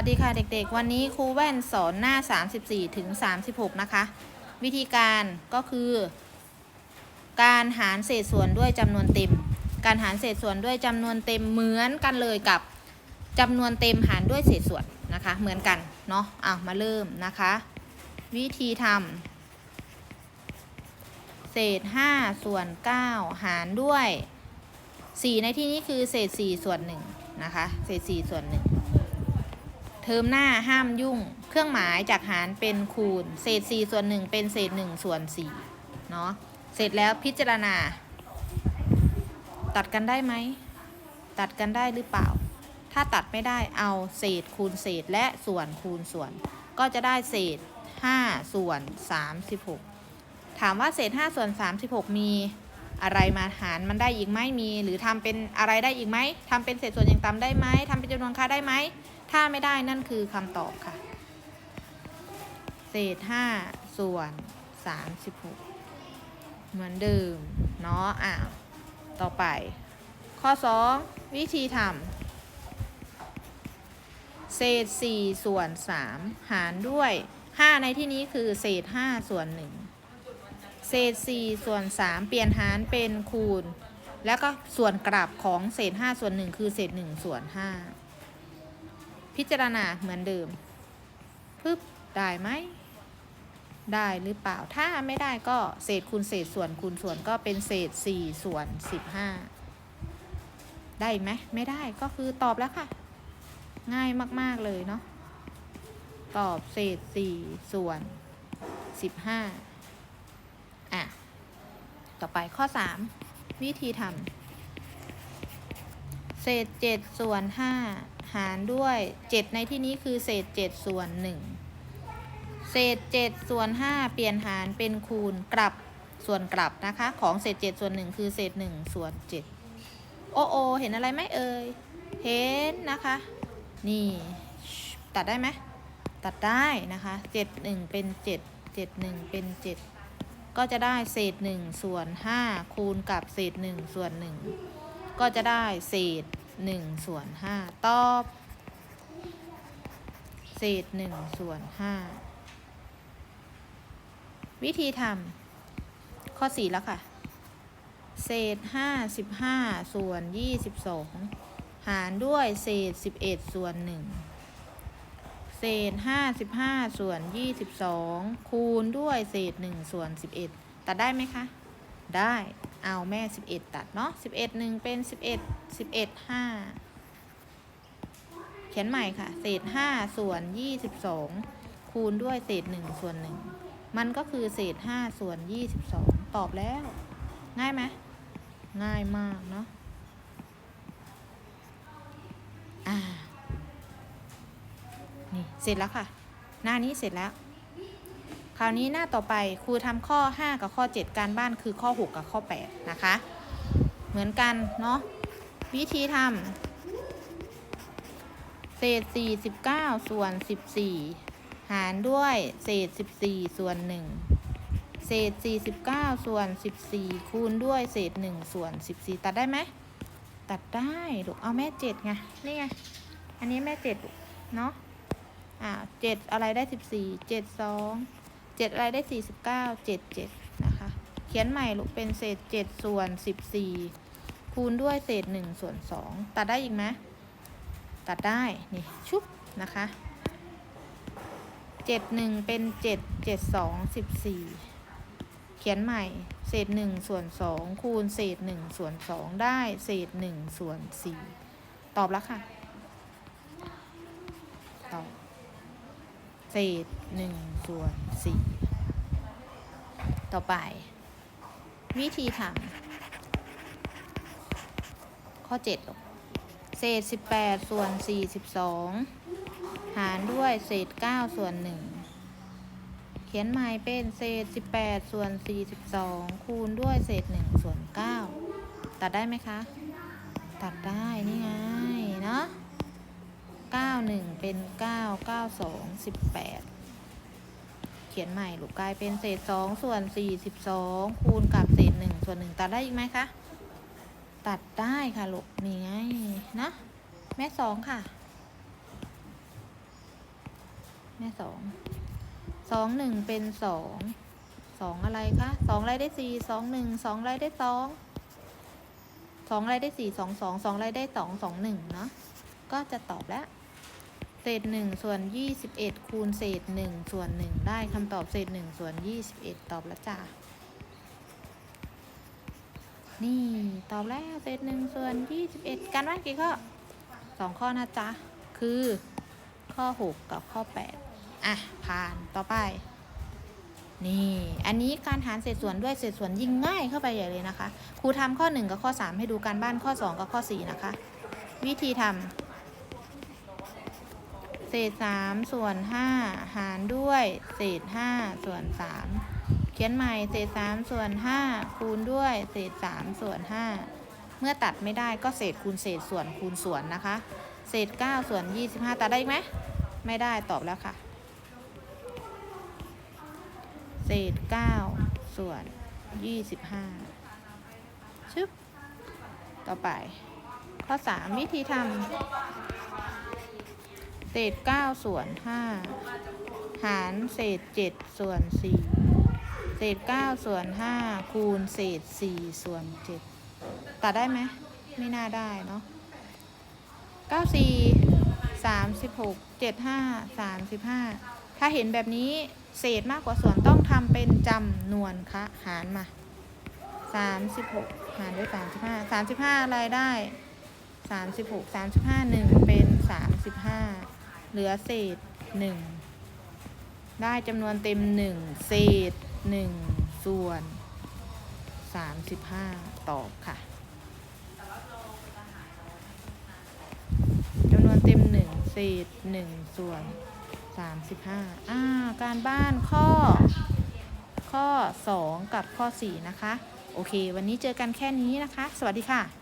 วัสดีค่ะเด็กๆ วันนี้ครูแว่นสอนหน้า 34ถึง36 นะคะ วิธีการก็คือ การหารเศษส่วนด้วยจำนวนเต็ม การหารเศษส่วนด้วยจำนวนเต็มเหมือนกันเลยกับจำนวนเต็มหารด้วยเศษส่วนนะคะ เหมือนกันเนาะอะมาเริ่มนะคะ วิธีทำเศษ 5 ส่วน 9 หารด้วย 4 ในที่นี้คือเศษ 4 ส่วน1นะคะ เศษ 4 ส่วน1 เทอมหน้าห้ามยุ่ง เครื่องหมายจากหารเป็นคูณ เศษ 4 ส่วน 1 เป็นเศษ 1 ส่วน4เนาะเสร็จแล้วพิจารณา ตัดกันได้ไหม ตัดกันได้หรือเปล่า ถ้าตัดไม่ได้เอาเศษคูณเศษและส่วนคูณส่วน ก็จะได้เศษ 5 ส่วน 36 ถามว่าเศษ 5 ส่วน 36 มีอะไรมาหารมันได้อีกไหมมี หรือทำเป็นอะไรได้อีกไหมทำเป็นเศษส่วนอย่างต่ำได้ไหมทำเป็นจำนวนค่าได้ไหม ถ้าไม่ได้นั่นคือคำตอบค่ะ เศษ 5 ส่วน 36 เหมือนเดิมเนาะอะต่อไป ข้อ 2 วิธีทำเศษ 4 ส่วน 3 หารด้วย 5 ในที่นี้คือเศษ 5 ส่วน 1 เศษ 4 ส่วน 3 เปลี่ยนหารเป็นคูณ แล้วก็ส่วนกลับของเศษ 5 ส่วน 1 คือเศษ 1 ส่วน 5 พิจารณาเหมือนเดิมปึ๊บได้ไหม ได้หรือเปล่าถ้าไม่ได้ก็เศษคูณเศษส่วนคูณส่วนก็เป็นเศษ 4 ส่วน 15 ได้ไหมไม่ได้ก็คือตอบแล้วค่ะ ง่ายมาก ๆ เลยเนาะตอบเศษ 4 ส่วน 15 อะ ต่อไปข้อ 3 วิธีทำเศษ 7 ส่วน 5 หารด้วย 7 ในที่นี้คือเศษ 7 ส่วน 1 เศษ 7 ส่วน 5 เปลี่ยนหารเป็นคูณกลับส่วนกลับนะคะ ของเศษ 7 ส่วน 1 คือเศษ 1 ส่วน 7 โอโอ เห็นอะไรไหมเอ่ย เห็นนะคะ นี่ ตัดได้ไหม ตัดได้นะคะ 7 1 เป็น 7 7 1 เป็น 7 ก็จะได้เศษ 1 ส่วน 5 คูณกับเศษ 1 ส่วน 1 ก็จะได้เศษ หนึ่งส่วนห้าตอบ เศษหนึ่งส่วนห้าวิธีทำข้อสี่แล้วค่ะ เศษห้าสิบห้าส่วนยี่สิบสองหารด้วยเศษสิบเอ็ดส่วนหนึ่งเศษห้าสิบห้าส่วนยี่สิบสองคูณด้วยเศษหนึ่งส่วนสิบเอ็ดแต่ได้ไหมคะ ได้ เอาแม่ 11 ตัดเนาะ11 1 เป็น 11 11 5 เขียนใหม่ค่ะ เศษ 5 ส่วน 22 คูณด้วยเศษ 1 ส่วน 1 มันก็คือเศษ 5 ส่วน 22 ตอบแล้ว ง่ายไหมง่ายมากเนาะอ่านี่ เสร็จแล้วค่ะ หน้านี้เสร็จแล้ว คราวนี้หน้าต่อไปครูทำข้อ 5 กับข้อ 7 การบ้านคือข้อ 6 กับข้อ 8 นะคะ เหมือนกันเนาะวิธีทำเศษ 49 ส่วน 14 หารด้วยเศษ 14 ส่วน 1 เศษ 49 ส่วน 14 คูณด้วยเศษ 1 ส่วน 14 ตัดได้ไหม ตัดได้ลูกเอาแม่ 7 ไง นี่ไง อันนี้แม่ 7 เนาะอ่า7อะไรได้ 14 7 2 7อะไรได้49 7 7นะคะ เขียนใหม่ลูกเป็นเศษ7ส่วน14คูณด้วยเศษ1ส่วน2ตัดได้อีกไหมตัดได้นี่ชุบนะคะเจ็ดหนึ่งเป็นเจ็ดเจ็ดสองสิบสี่เขียนใหม่เศษหนึ่งส่วนสองคูณเศษหนึ่งส่วนสองได้เศษหนึ่งส่วนสี่ตอบแล้วค่ะ ตอบ เศษหนึ่งส่วนสี่ต่อไป วิธีทำข้อเจ็ดลูกเศษ18ส่วน42หารด้วยเศษ9ส่วน1เขียนใหม่เป็นเศษ18ส่วน42คูณด้วยเศษ1ส่วน9ตัดได้ไหมคะ ตัดได้นี่ไง 9 1เป็น9 9 2 18เขียนใหม่ลูกกลายเป็นเศษ2ส่วน42คูณกับเศษ1ส่วน1ตัดได้อีกไหมคะ ตัดได้ค่ะลูกนี่ไงนะแม่สองค่ะ แม่สองสองหนึ่งเป็นสองสองอะไรคะสองอะไรได้สี่สองหนึ่งสองอะไรได้สองสองอะไรได้สี่สองสองสองอะไรได้สองสองหนึ่งเนาะก็จะตอบแล้ว ศษหนึ่งส่วนยี่สิบเอ็ดคูณเศษหนึ่งส่วนหนึ่งได้คำตอบเศษหนึ่งส่วนยี่สิบเอ็ดตอบแล้วจ้านี่ตอบแล้วเศษหนึ่งส่วนยี่สิบเอ็ดการบ้านกี่ข้อสองข้อนะจ๊ะ คือข้อหกกับข้อแปดอะ ผ่านต่อไป นี่ อันนี้การหารเศษส่วนด้วยเศษส่วนยิ่งง่ายเข้าไปใหญ่เลยนะคะ ครูทำข้อ 1 กับข้อ 3 ให้ดูการบ้านข้อ 2 กับข้อ 4 นะคะ วิธีทำ เศษ3ส่วน5หารด้วย เศษ5ส่วน3เขียนใหม่เศษ3ส่วน5คูณด้วย เศษ3ส่วน5เมื่อตัดไม่ได้ก็เศษคูณเศษส่วนคูณส่วนนะคะ เศษ9ส่วน25ตัดได้ไหมไม่ได้ตอบแล้วค่ะ เศษ9ส่วน25ชึบต่อไป ข้อ3วิธีทำ เศษ9ส่วน5หารเศษ7ส่วน4เศษ9ส่วน5คูณเศษ4ส่วน7ตัดได้ไหมไม่น่าได้เนาะ94 36 75 35ถ้าเห็นแบบนี้เศษมากกว่าส่วนต้องทำเป็นจำนวนคะหารมา36หารด้วย35 35อะไรได้36 35 1เป็น เหลือเศษ1ได้จำนวนเต็ม1เศษ1ส่วน35ตอบค่ะจำนวนเต็ม1เศษ1ส่วน35อ่า การบ้านข้อ ข้อ2กับข้อ4นะคะ โอเค วันนี้เจอกันแค่นี้นะคะ สวัสดีค่ะ